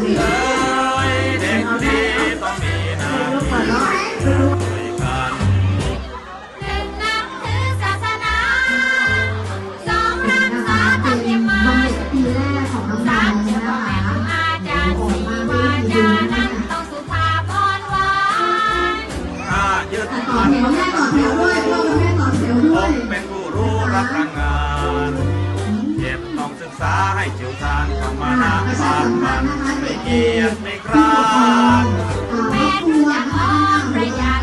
ม่ครูอาจารย์สี่วาจานั้นต้องสุภาพอ่อนหวานถ้ายึดต่อมั่นแถวแม่ต่อแถวด้วยพ่อกับแม่ต่อแถวด้วยเป็นผู้รู้รักการงานเจ็บต้องศึกษาให้เชี่ยวชาญธรรมนาปานมันไม่ เกียจไม่คร้านแม่ทุกอย่างอ้อมประหยัด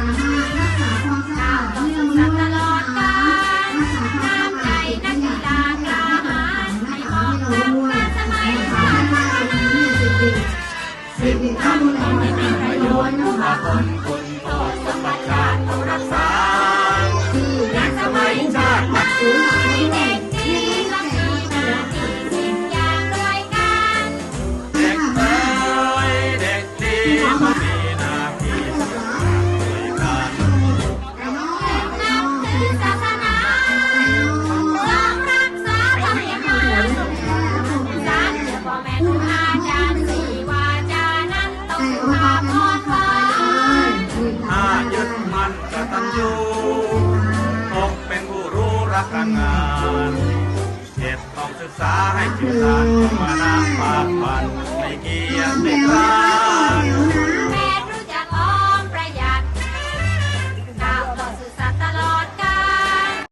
รักษาความสะอาดต้องเรื่องกษาเรื่องตลอดกาลน้ำใจนักกีฬากล้าหาญให้มอกทำการสมัยชาติพัฒนาสิ่งทำต้องไม่มีประโยชน์มาคนคน อาจารย์สี่วาจานั้นต้องสุภาพอ่อานถ้ายึดมันกตัญญูตกเป็นผู้รู้รักงานเจ็บต้องศึกษาให้เชี่ยวชารรมนาปากมัน